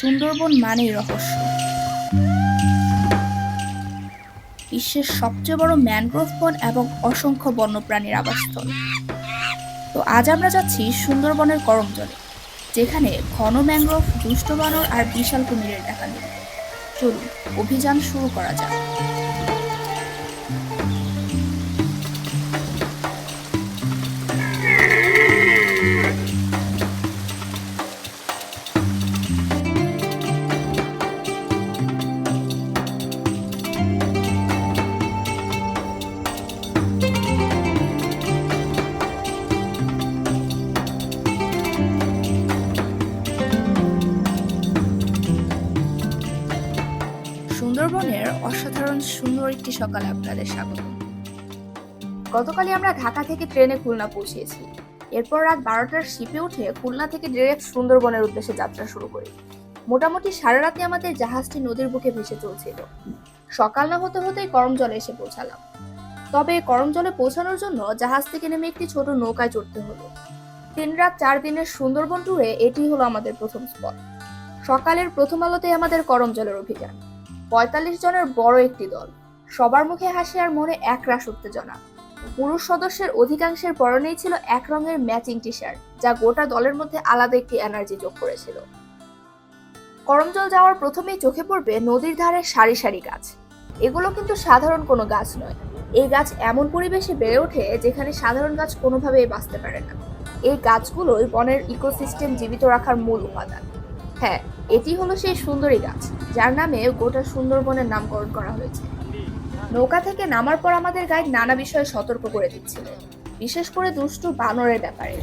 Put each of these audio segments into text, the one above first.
সুন্দরবন মানেই রহস্য। বিশ্বের সবচেয়ে বড় ম্যানগ্রোভ বন এবং অসংখ্য বন্যপ্রাণীর আবাসস্থল। তো আজ আমরা যাচ্ছি সুন্দরবনের করমজলে যেখানে ঘন ম্যানগ্রোভ, দুষ্ট বানর আর বিশাল কুমিরের দেখা নেই চলুন, অভিযান শুরু করা যাক। একটি সকালে আপনাদের স্বাগত। গতকালই আমরা ঢাকা থেকে ট্রেনে খুলনা পৌঁছেছি। এরপর রাত বারোটার শিপে উঠে খুলনা থেকে ডিরেক্ট সুন্দরবনের উদ্দেশ্যে যাত্রা শুরু করি। মোটামুটি সারা রাতে আমাদের জাহাজটি নদীর বুকে ভেসে চলছিল। সকাল না হতে হতেই করমজলে এসে পৌঁছালাম। তবে করমজলে পৌঁছানোর জন্য জাহাজ থেকে নেমে একটি ছোট নৌকায় চড়তে হলো। তিন রাত চার দিনের সুন্দরবন ট্যুরে এটি হলো আমাদের প্রথম স্পট সকালের প্রথম আলোতে আমাদের করম জলের অভিযান। পঁয়তাল্লিশ জনের বড় একটি দল। সবার মুখে হাসি আর মনে একরাশ উত্তেজনা। পুরুষ সদস্যের অধিকাংশের পরনেই ছিল এক রঙের ম্যাচিং টি শার্ট যা গোটা দলের মধ্যে আলাদা একটি এনার্জি যোগ করেছিল। করমজল যাওয়ার প্রথমেই চোখে পড়বে নদীর ধারে সারি সারি গাছ। এগুলো কিন্তু সাধারণ কোনো গাছ নয়। এই গাছ এমন পরিবেশে বেড়ে ওঠে যেখানে সাধারণ গাছ কোনোভাবেই বাঁচতে পারে না। এই গাছগুলোই বনের ইকোসিস্টেম জীবিত রাখার মূল উপাদান। হ্যাঁ এটি হলো সেই সুন্দরী গাছ, যার নামে গোটা সুন্দরবনের নামকরণ করা হয়েছে। নৌকা থেকে নামার পর আমাদের গাইড নানা বিষয়ে সতর্ক করে দিচ্ছিলেন বিশেষ করে দুষ্টু বানরের ব্যাপারে।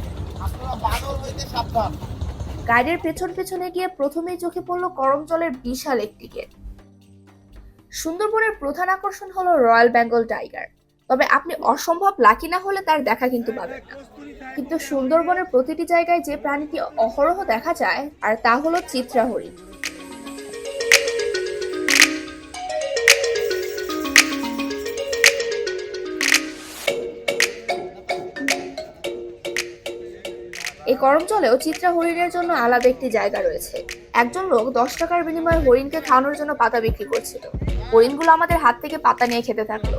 গাইডের পেছন পেছনে গিয়ে প্রথমেই চোখে পড়ল করমজলের বিশাল একটি গেট। সুন্দরবনের প্রধান আকর্ষণ হলো রয়্যাল বেঙ্গল টাইগার। তবে আপনি অসম্ভব লাকি না হলে তার দেখা কিন্তু পাবেন না। কিন্তু সুন্দরবনের প্রতিটি জায়গায় যে প্রাণীটি অহরহ দেখা যায়, আর তা হলো চিত্রা হরিণ এই করমজলেও চিত্রা হরিণের জন্য আলাদা একটি জায়গা রয়েছে। একজন লোক দশ টাকার বিনিময়ে হরিণকে খাওয়ানোর জন্য পাতা বিক্রি করছিল। হরিণগুলো আমাদের হাত থেকে পাতা নিয়ে খেতে থাকল।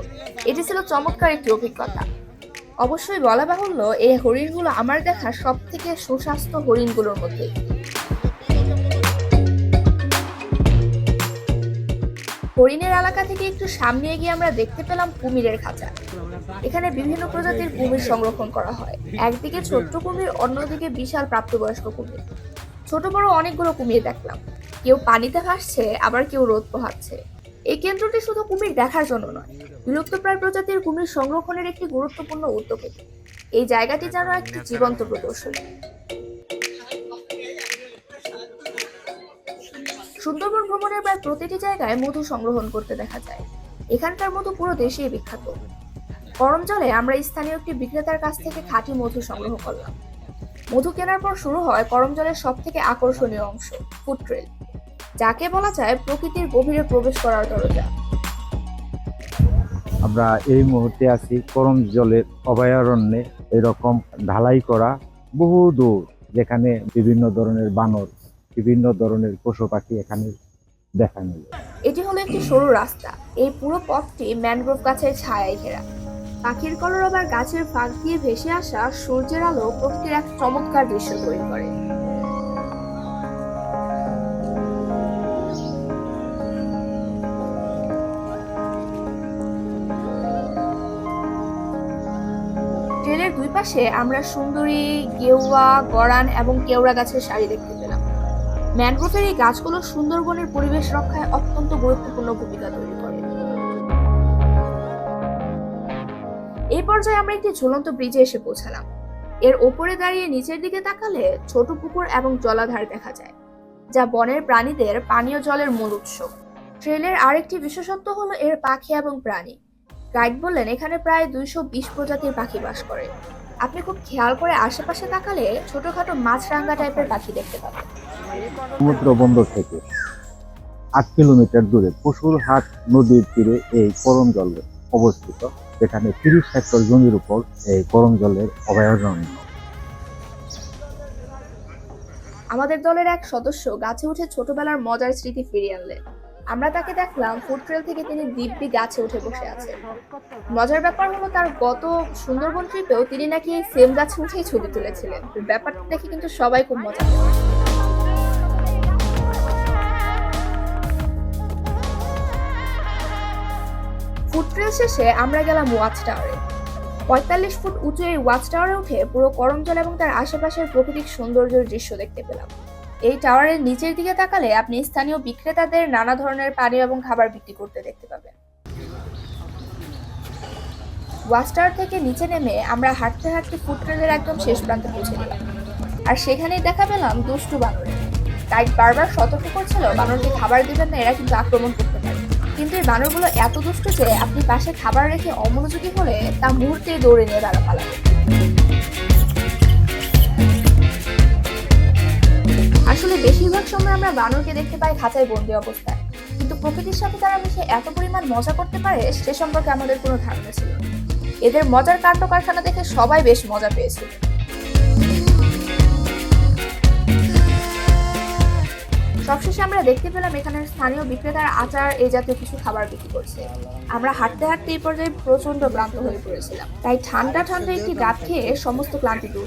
এটি ছিল চমৎকার একটি অভিজ্ঞতা। অবশ্যই বলা বাহুল্য, এই হরিণগুলো আমার দেখা সব থেকে সুস্বাস্থ্য হরিণগুলোর মধ্যে। হরিণের এলাকা থেকে একটু সামনে গিয়ে আমরা দেখতে পেলাম কুমিরের খাঁচা। এখানে বিভিন্ন প্রজাতির কুমির সংরক্ষণ করা হয়। একদিকে ছোট্ট কুমির, অন্যদিকে বিশাল প্রাপ্তবয়স্ক কুমির। ছোট বড় অনেকগুলো কুমির দেখলাম। কেউ পানিতে ভাসছে, আবার কেউ রোদ পোহাচ্ছে। এই কেন্দ্রটি শুধু কুমির দেখার জন্য নয় বিলুপ্তপ্রায় প্রজাতির কুমির সংরক্ষণের একটি গুরুত্বপূর্ণ উদ্যোগ। এই জায়গাটি যেন একটি জীবন্ত প্রদর্শনী। সুন্দরবন ভ্রমণের প্রায় প্রতিটি জায়গায় মধু সংগ্রহণ করতে দেখা যায়। এখানকার মধু পুরো দেশেই বিখ্যাত। গরম জলে আমরা স্থানীয় একটি বিক্রেতার কাছ থেকে খাঁটি মধু সংগ্রহ করলাম। মধু কেনার পর শুরু হয় করম জলের সব থেকে আকর্ষণীয় অংশ ফুড ট্রেল যাকে বলা যায় প্রকৃতির গভীরে প্রবেশ করার দরজা। আমরা এই মুহূর্তে আছি করম জলের অভয়ারণ্যে এরকম ঢালাই করা বহু দূর যেখানে বিভিন্ন ধরনের বানর বিভিন্ন ধরনের পশু পাখি এখানে দেখা মিলে। এটি হলো একটি সরু রাস্তা। এই পুরো পথটি ম্যানগ্রোভ গাছের ছায়ায় ঘেরা। পাখির কলরব আর গাছের ফাঁক দিয়ে ভেসে আসা সূর্যের আলো প্রকৃতির এক চমৎকার দৃশ্য তৈরি করে। ট্রেনের দুই পাশে আমরা সুন্দরী গেওয়া গড়ান এবং কেওড়া গাছের সারি দেখতে পেলাম। ম্যানগ্রোভের এই গাছগুলো সুন্দরবনের পরিবেশ রক্ষায় অত্যন্ত গুরুত্বপূর্ণ ভূমিকা তৈরি করে। এই পর্যায়ে আমরা একটি ঝুলন্ত ব্রিজে এসে পৌঁছালাম। এর ওপরে দাঁড়িয়ে নিচের দিকে তাকালে ছোট পুকুর এবং জলাধার দেখা যায়, যা বনের প্রাণীদের পানীয় জলের মূল উৎস। ট্রেলের আরেকটি বিশেষত্ব হলো এর পাখি এবং প্রাণী। গাইড বললেন, এখানে প্রায় দুইশো বিশ প্রজাতির পাখি বাস করে। আপনি খুব খেয়াল করে আশেপাশে তাকালে ছোটখাটো মাছরাঙ্গা টাইপের পাখি দেখতে পাবেন। সমুদ্র বন্দর থেকে আট কিলোমিটার দূরে পশুরহাট নদীর তীরে এই করম জল অবস্থিত। যেখানে তিরিশ হেক্টর জমির উপর এই করম জলের অভয়ারণ্য আমাদের দলের এক সদস্য গাছে উঠে ছোটবেলার মজার স্মৃতি ফিরিয়ে আনলেন আমরা তাকে দেখলাম ফুড ট্রেল থেকে তিনি দিব্যি গাছে উঠে বসে আছেন। মজার ব্যাপার হলো তার গত সুন্দরবন ট্রিপেও তিনি নাকি এই সেম গাছে উঠেই ছবি তুলেছিলেন। ব্যাপারটা দেখে কিন্তু সবাই খুব মজা পেল ফুড ট্রেল শেষে আমরা গেলাম ওয়াচ টাওয়ারে। পঁয়তাল্লিশ ফুট উঁচু এই ওয়াচ টাওয়ারে উঠে পুরো করমজল এবং তার আশেপাশের প্রাকৃতিক সৌন্দর্যের দৃশ্য দেখতে পেলাম। এই টাওয়ারের নিচের দিকে তাকালে আপনি স্থানীয় বিক্রেতাদের নানা ধরনের পানীয় এবং খাবার বিক্রি করতে দেখতে পাবেন। ওয়াচ টাওয়ার থেকে নিচে নেমে আমরা হাঁটতে হাঁটতে ফুড ট্রেলের একদম শেষ প্রান্তে পৌঁছে গেলাম। আর সেখানেই দেখা পেলাম দুষ্টু বানর। গাইড বারবার সতর্ক করছিল বানরকে খাবার দিবেন না, এরা কিন্তু আক্রমণ করতে পারে। কিন্তু এই বানরগুলো এত দুষ্ট যে আপনি পাশে খাবার রেখে অমনোযোগী হলে তা মুহূর্তে দৌড়ে নিয়ে তারা পালাবে। আসলে বেশিরভাগ সময় আমরা বানরকে দেখতে পাই খাঁচায় বন্দি অবস্থায়। কিন্তু প্রকৃতির সাথে তারা মিশে এত পরিমাণ মজা করতে পারে সে সম্পর্কে আমাদের কোনো ধারণা ছিল। এদের মজার কাণ্ড কারখানা দেখে সবাই বেশ মজা পেয়েছিল। সবশেষে আমরা দেখতে পেলাম এখানে স্থানীয় বিক্রেতার আচার এই জাতীয় কিছু খাবার বিক্রি করছে। আমরা হাঁটতে হাঁটতে এই পর্যায়ে প্রচণ্ড ক্লান্ত হয়ে পড়েছিলাম। তাই ঠান্ডা ঠান্ডা একটি ডাব খেয়ে সমস্ত ক্লান্তি দূর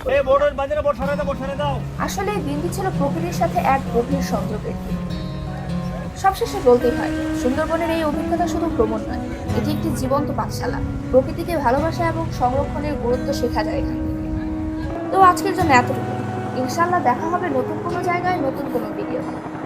আসলে এই দিনটি ছিল প্রকৃতির সাথে এক গভীর সংযোগের দিন। সবশেষে বলতেই হয় সুন্দরবনের এই অভিজ্ঞতা শুধু ভ্রমণ নয় এটি একটি জীবন্ত পাঠশালা। প্রকৃতিকে ভালোবাসা এবং সংরক্ষণের গুরুত্ব শেখা যায় এখান থেকে তো আজকের জন্য এতটুকু। ইনশাল্লাহ দেখা হবে নতুন কোনো জায়গায় নতুন কোনো ভিডিও